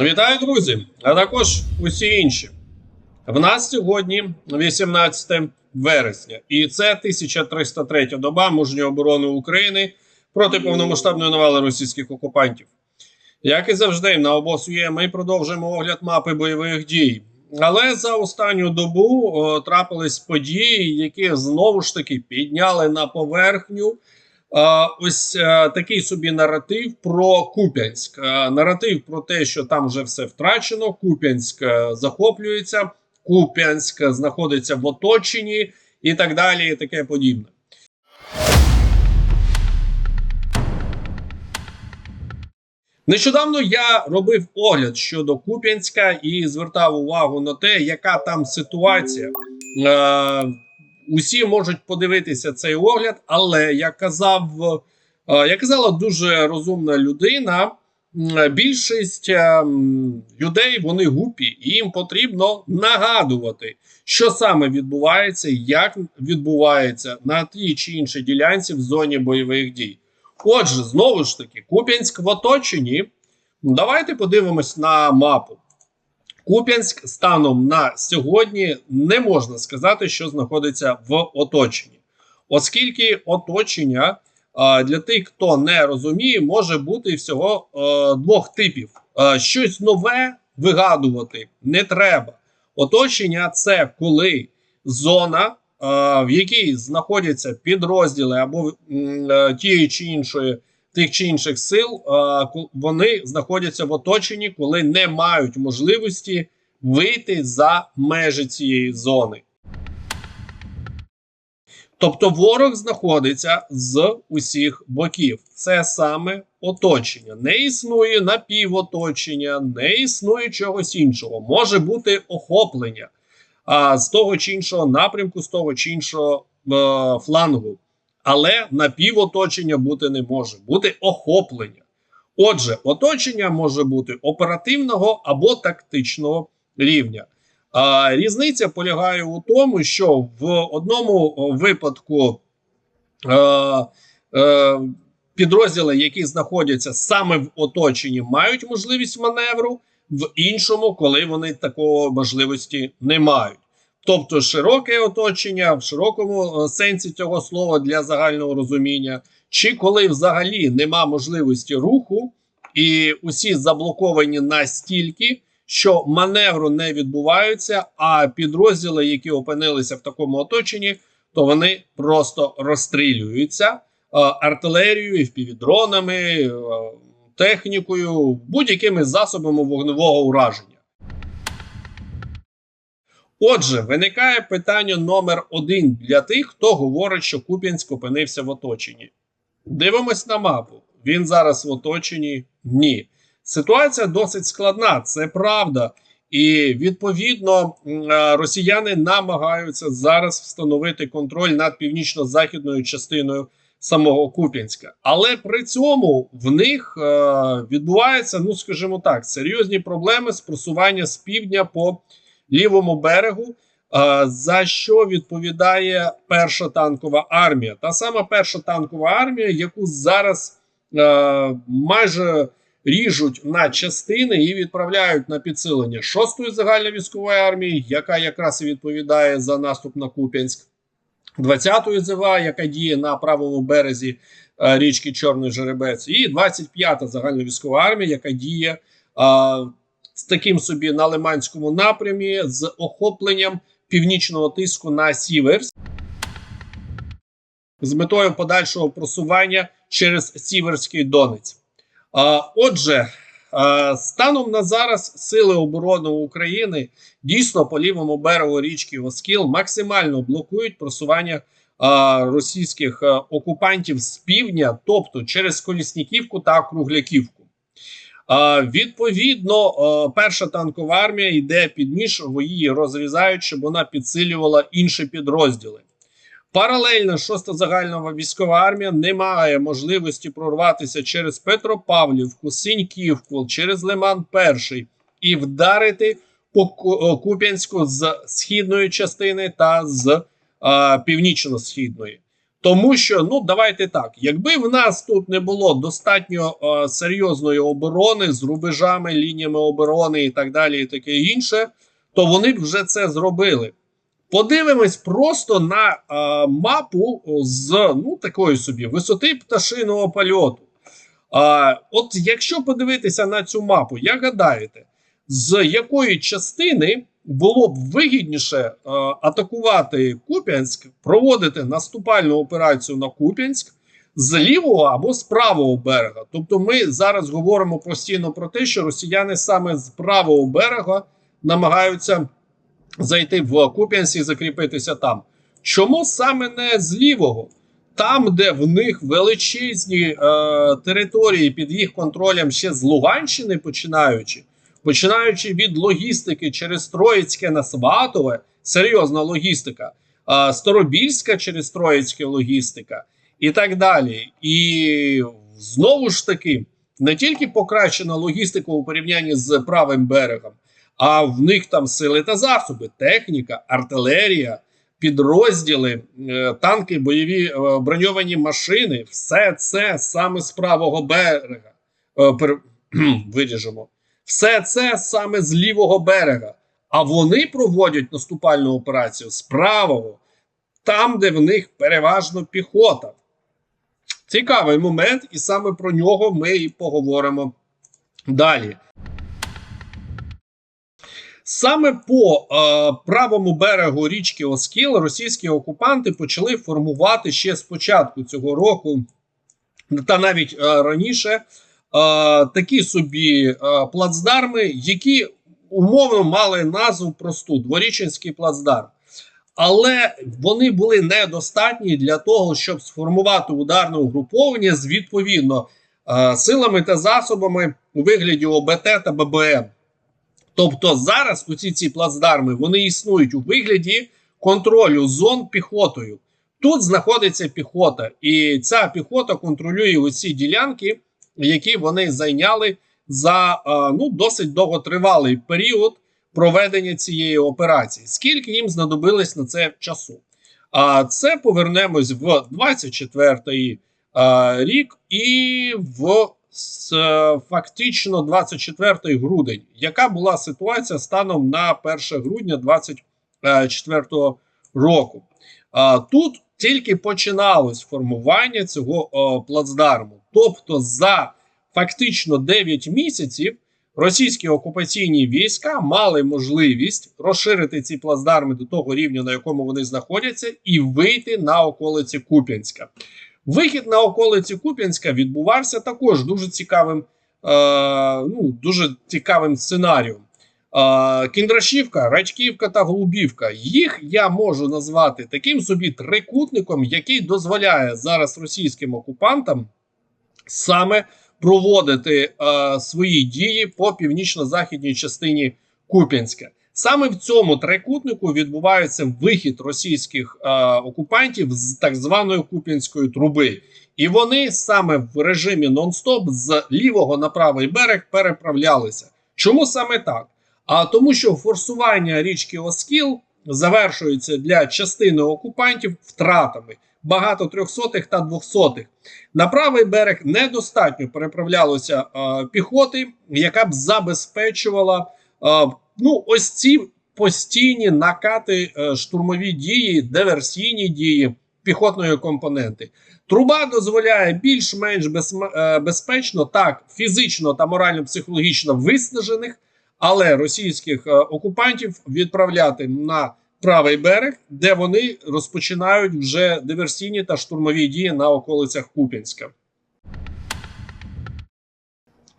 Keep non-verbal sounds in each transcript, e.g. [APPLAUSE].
Вітаю, друзі! А також усі інші. В нас сьогодні 18 вересня, і це 1303 доба мужньої оборони України проти повномасштабної навали російських окупантів. Як і завжди, на обосує ми продовжуємо огляд мапи бойових дій. Але за останню добу о, трапились події, які знову ж таки підняли на поверхню ось такий собі наратив про Куп'янськ. Наратив про те, що там вже все втрачено. Куп'янськ захоплюється, Куп'янськ знаходиться в оточенні і так далі, і таке подібне. Нещодавно я робив огляд щодо Куп'янська і звертав увагу на те, яка там ситуація. Усі можуть подивитися цей огляд, але як казав, е, як казала дуже розумна людина. Більшість е, людей вони гупі, і їм потрібно нагадувати, що саме відбувається, як відбувається на тій чи іншій ділянці в зоні бойових дій. Отже, знову ж таки, Куп'янськ в оточенні. Давайте подивимось на мапу. Куп'янськ станом на сьогодні не можна сказати, що знаходиться в оточенні, оскільки оточення для тих, хто не розуміє, може бути всього двох типів: щось нове вигадувати не треба. Оточення це коли зона, е, в якій знаходяться підрозділи або е, тієї чи іншої тих чи інших сил, е, вони знаходяться в оточенні, коли не мають можливості вийти за межі цієї зони. Тобто ворог знаходиться з усіх боків. Це саме оточення. Не існує напівоточення, не існує чогось іншого. Може бути охоплення а, з того чи іншого напрямку, з того чи іншого е, флангу. Але напівоточення бути не може, бути охоплення. Отже, оточення може бути оперативного або тактичного рівня. А, різниця полягає у тому, що в одному випадку е, е, підрозділи, які знаходяться саме в оточенні, мають можливість маневру, в іншому, коли вони такої можливості не мають. Тобто широке оточення в широкому е, сенсі цього слова для загального розуміння, чи коли взагалі нема можливості руху, і усі заблоковані настільки, що маневру не відбуваються, а підрозділи, які опинилися в такому оточенні, то вони просто розстрілюються е, артилерією, впівдронами, е, технікою, будь-якими засобами вогневого ураження. Отже, виникає питання номер один для тих, хто говорить, що Куп'янськ опинився в оточенні. Дивимось на мапу. Він зараз в оточенні? Ні. Ситуація досить складна, це правда. І відповідно росіяни намагаються зараз встановити контроль над північно-західною частиною самого Куп'янська. Але при цьому в них е, відбуваються, ну скажімо так, серйозні проблеми з просування з півдня по лівому берегу. За що відповідає перша танкова армія? Та сама перша танкова армія, яку зараз майже ріжуть на частини і відправляють на підсилення 6-ї загальновійськової армії, яка якраз і відповідає за наступ на Куп'янськ, 20-ї ЗВА, яка діє на правому березі річки Чорний Жеребець, і 25-та загальновійськова армія, яка діє е, з таким собі на Лиманському напрямі з охопленням північного тиску на Сіверськ з метою подальшого просування через Сіверський Донець. А, Отже, а, станом на зараз сили оборони України дійсно по лівому берегу річки Оскіл максимально блокують просування а, російських окупантів з півдня, тобто через Колісніківку та Кругляківку. Відповідно, перша танкова армія йде під ніж, її розрізають, щоб вона підсилювала інші підрозділи. Паралельно 6-та загальнова військова армія не має можливості прорватися через Петропавлівку, Синьківку, через Лиман Перший і вдарити по Куп'янську з східної частини та з північно-східної. Тому що, ну давайте так, якби в нас тут не було достатньо е, серйозної оборони з рубежами, лініями оборони і так далі, і таке інше, то вони б вже це зробили. Подивимось просто на е, мапу з ну такої собі висоти пташиного польоту. А, от якщо подивитися на цю мапу, як гадаєте, з якої частини було б вигідніше е, атакувати Куп'янськ, проводити наступальну операцію на Куп'янськ з лівого або з правого берега? Тобто, ми зараз говоримо постійно про те, що росіяни саме з правого берега намагаються зайти в Куп'янськ і закріпитися там. Чому саме не з лівого? Там, де в них величезні е, території під їх контролем ще з Луганщини починаючи, починаючи від логістики через Троїцьке на Сватове, серйозна логістика, Старобільська через Троїцьке логістика і так далі. І знову ж таки, не тільки покращена логістика у порівнянні з правим берегом, а в них там сили та засоби, техніка, артилерія підрозділи, е, танки, бойові е, броньовані машини, все це саме з правого берега. Е, [CLEARS THROAT] Виріжемо. Все це саме з лівого берега. А вони проводять наступальну операцію з правого, там, де в них переважно піхота. Цікавий момент, і саме про нього ми і поговоримо далі. Саме по е, правому берегу річки Оскіл російські окупанти почали формувати ще з початку цього року, та навіть е, раніше, такі собі плацдарми, які умовно мали назву просту дворіченський плацдарм. Але вони були недостатні для того, щоб сформувати ударне угруповання з відповідно силами та засобами у вигляді ОБТ та ББМ. Тобто зараз усі ці плацдарми вони існують у вигляді контролю зон піхотою. Тут знаходиться піхота, і ця піхота контролює усі ділянки, які вони зайняли за е, ну, досить довготривалий період проведення цієї операції. Скільки їм знадобилось на це часу? А це повернемось в 24-й е, рік і в е, фактично 24 грудень. Яка була ситуація станом на 1 грудня 24 року? А, Тут тільки починалось формування цього плацдарму. Тобто, за фактично 9 місяців російські окупаційні війська мали можливість розширити ці плацдарми до того рівня, на якому вони знаходяться, і вийти на околиці Куп'янська. Вихід на околиці Куп'янська відбувався також дуже цікавим, е, ну, дуже цікавим сценарієм. Кіндрашівка, Рачківка та Голубівка. Їх я можу назвати таким собі трикутником, який дозволяє зараз російським окупантам саме проводити е, свої дії по північно-західній частині Куп'янська. Саме в цьому трикутнику відбувається вихід російських е, окупантів з так званої Куп'янської труби, і вони саме в режимі нон-стоп з лівого на правий берег переправлялися. Чому саме так? А тому, що форсування річки Оскіл завершується для частини окупантів втратами багато трьохсотих та двохсотих. На правий берег недостатньо переправлялося е, піхоти, яка б забезпечувала. е, Ну, ось ці постійні накати, е, штурмові дії, диверсійні дії піхотної компоненти. Труба дозволяє більш-менш е, безпечно, так, фізично та морально-психологічно виснажених, але російських е, окупантів відправляти на правий берег, де вони розпочинають вже диверсійні та штурмові дії на околицях Куп'янська.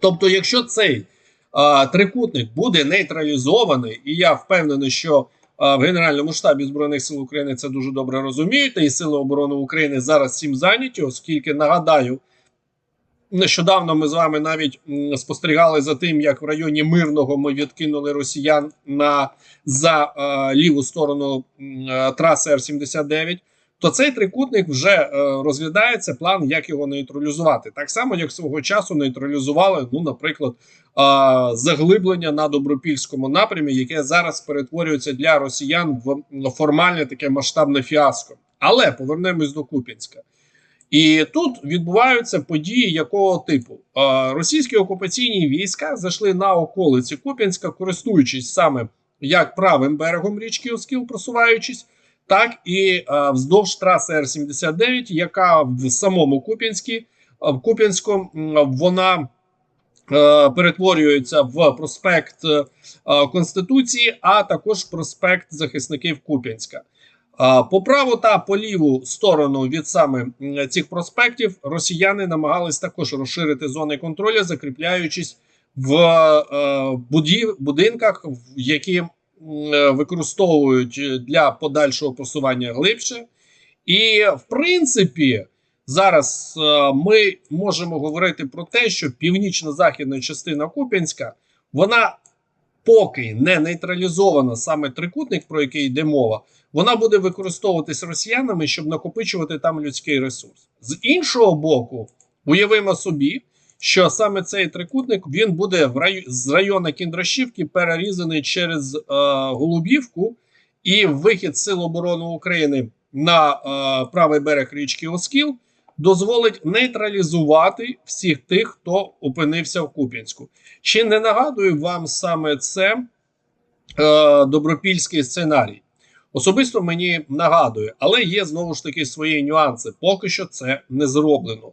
Тобто, якщо цей а, трикутник буде нейтралізований, і я впевнений, що а, в Генеральному штабі Збройних сил України це дуже добре розуміють, і Сили оборони України зараз цим зайняті, оскільки нагадаю, нещодавно ми з вами навіть спостерігали за тим, як в районі Мирного ми відкинули росіян на за а, ліву сторону а, траси Р-79. То цей трикутник вже е, розглядається план, як його нейтралізувати. Так само, як свого часу нейтралізували, ну, наприклад, а, заглиблення на добропільському напрямі, яке зараз перетворюється для росіян в формальне таке масштабне фіаско. Але повернемось до Куп'янська. І тут відбуваються події якого типу? Російські окупаційні війська зайшли на околиці Куп'янська, користуючись саме як правим берегом річки Оскіл, просуваючись, так і вздовж траси Р-79, яка в самому Куп'янській, в Куп'янську вона е, перетворюється в проспект е, Конституції, а також проспект захисників Куп'янська. По праву та по ліву сторону від саме цих проспектів росіяни намагались також розширити зони контролю, закріпляючись в е, будинках, які е, використовують для подальшого просування глибше. І в принципі, зараз е, ми можемо говорити про те, що північно-західна частина Куп'янська, вона поки не нейтралізована саме трикутник, про який йде мова, вона буде використовуватись росіянами, щоб накопичувати там людський ресурс. З іншого боку, уявимо собі, що саме цей трикутник він буде в рай... з району Кіндрашівки перерізаний через е, Голубівку, і вихід Сил оборони України на е, правий берег річки Оскіл дозволить нейтралізувати всіх тих, хто опинився в Куп'янську. Чи не нагадую вам саме це е, добропільський сценарій? Особисто мені нагадує, але є знову ж таки свої нюанси. Поки що це не зроблено.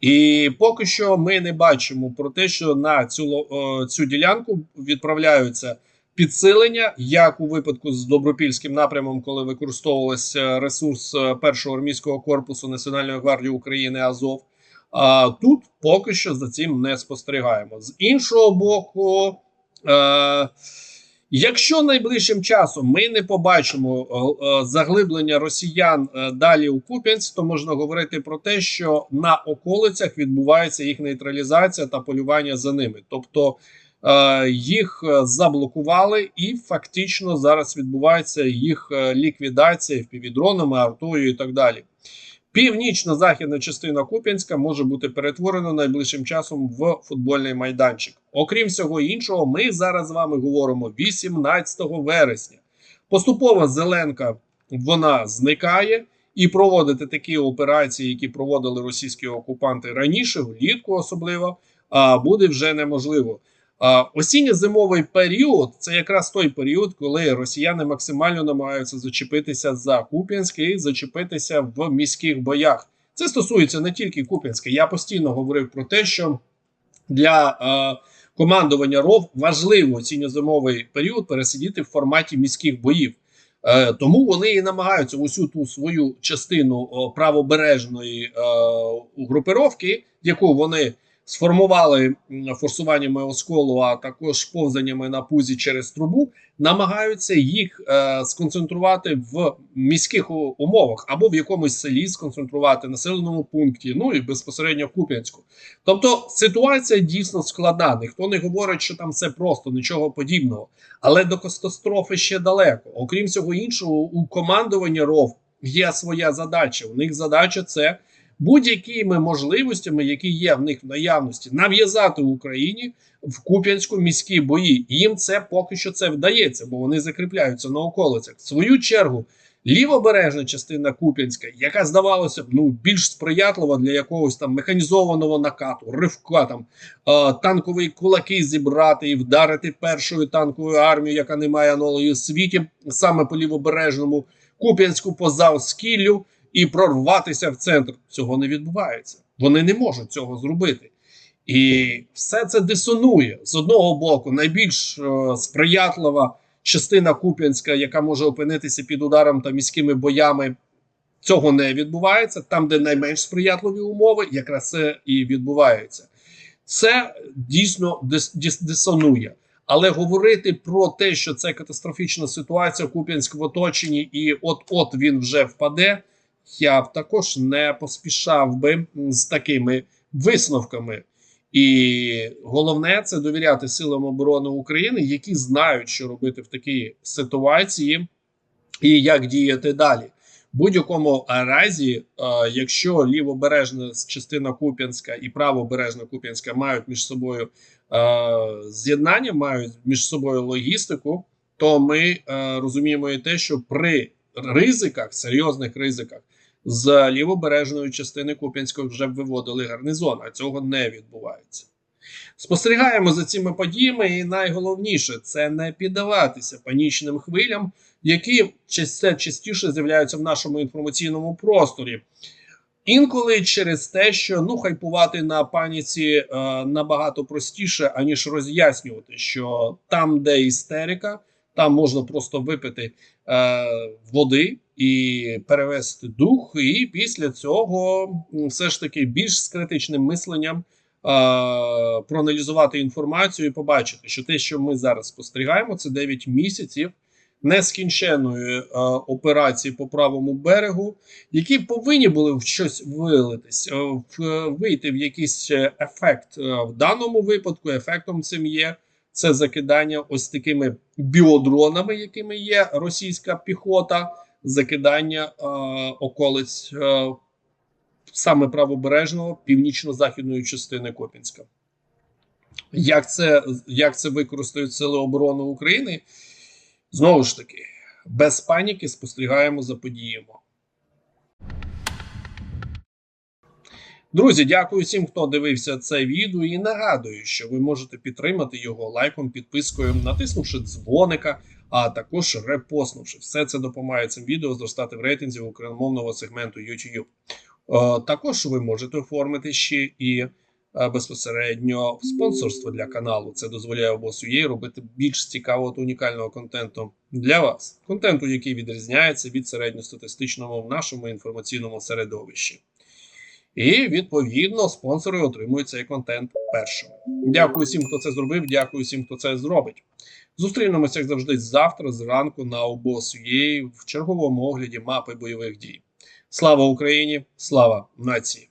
І поки що ми не бачимо про те, що на цю, е, цю ділянку відправляються підсилення, як у випадку з добропільським напрямом, коли використовувався ресурс е, першого армійського корпусу Національної гвардії України Азов. А тут поки що за цим не спостерігаємо. З іншого боку, е, якщо найближчим часом ми не побачимо е, е, заглиблення росіян далі у Куп'янськ, то можна говорити про те, що на околицях відбувається їх нейтралізація та полювання за ними. Тобто їх е, заблокували, і фактично зараз відбувається їх е, ліквідація впівдронами, артою і так далі. Північно-західна частина Куп'янська може бути перетворена найближчим часом в футбольний майданчик. Окрім всього іншого, ми зараз з вами говоримо 18 вересня. Поступово Зеленка вона зникає, і проводити такі операції, які проводили російські окупанти раніше, влітку особливо, буде вже неможливо. Осінньо-зимовий період це якраз той період, коли росіяни максимально намагаються зачепитися за Куп'янськ і зачепитися в міських боях. Це стосується не тільки Куп'янська. Я постійно говорив про те, що для е, командування РОВ важливо осінньо-зимовий період пересидіти в форматі міських боїв. Е, тому вони і намагаються усю ту свою частину о, правобережної е, угрупировки, яку вони сформували форсуваннями осколу, а також повзаннями на пузі через трубу, намагаються їх е, сконцентрувати в міських умовах або в якомусь селі сконцентрувати населеному пункті, ну і безпосередньо в Куп'янську. Тобто ситуація дійсно складна. Ніхто не говорить, що там все просто, нічого подібного. Але до катастрофи ще далеко. Окрім всього іншого, у командування РОВ є своя задача. У них задача це будь-якими можливостями, які є в них в наявності, нав'язати Україні в Куп'янську міські бої. Їм це поки що це вдається, бо вони закріпляються на околицях. В свою чергу. Лівобережна частина Куп'янська, яка здавалося б ну більш сприятлива для якогось там механізованого накату, ривка там е, танкові кулаки зібрати і вдарити першою танковою армією, яка не має аналогів у світі, саме по лівобережному Куп'янську поза Оскіллю, і прорватися в центр. Цього не відбувається. Вони не можуть цього зробити. І все це дисонує з одного боку. Найбільш е, сприятлива частина Куп'янська, яка може опинитися під ударом та міськими боями. Цього не відбувається. Там, де найменш сприятливі умови, якраз це і відбувається. Це дійсно дис- дис- дисонує. Але говорити про те, що це катастрофічна ситуація, Куп'янськ в оточенні, і от-от він вже впаде. Я б також не поспішав би з такими висновками. І головне це довіряти силам оборони України, які знають, що робити в такій ситуації, і як діяти далі. Будь-якому разі, е, якщо лівобережна частина Куп'янська і правобережна Куп'янська мають між собою е, з'єднання, мають між собою логістику, то ми е, розуміємо і те, що при ризиках, серйозних ризиках з лівобережної частини Куп'янської вже виводили гарнізон, а цього не відбувається. Спостерігаємо за цими подіями, і найголовніше це не піддаватися панічним хвилям, які часте частіше з'являються в нашому інформаційному просторі. Інколи через те, що ну хайпувати на паніці е, набагато простіше, аніж роз'яснювати, що там, де істерика, там можна просто випити е, води і перевести дух, і після цього все ж таки більш з критичним мисленням е, проаналізувати інформацію і побачити, що те, що ми зараз спостерігаємо, це 9 місяців нескінченної е, операції по правому берегу, які повинні були в щось вилитись, е, в, е, вийти в якийсь е, ефект. В даному випадку ефектом цим є це закидання ось такими біодронами, якими є російська піхота, закидання е, околиць е, саме правобережного північно-західної частини Копінська. Як це, як це використають Сили оборони України? Знову ж таки, без паніки спостерігаємо за подіями. Друзі, дякую всім, хто дивився це відео, і нагадую, що ви можете підтримати його лайком, підпискою, натиснувши дзвоника, а також репостнувши. Все це допомагає цим відео зростати в рейтинзі україномовного сегменту YouTube. Е, Також ви можете оформити ще і е, безпосередньо спонсорство для каналу. Це дозволяє обосує робити більш цікавого та унікального контенту для вас. Контенту, який відрізняється від середньостатистичного в нашому інформаційному середовищі. І відповідно спонсори отримують цей контент першими. Дякую всім, хто це зробив. Дякую всім, хто це зробить. Зустрінемося як завжди завтра зранку на обосує в черговому огляді мапи бойових дій. Слава Україні! Слава нації!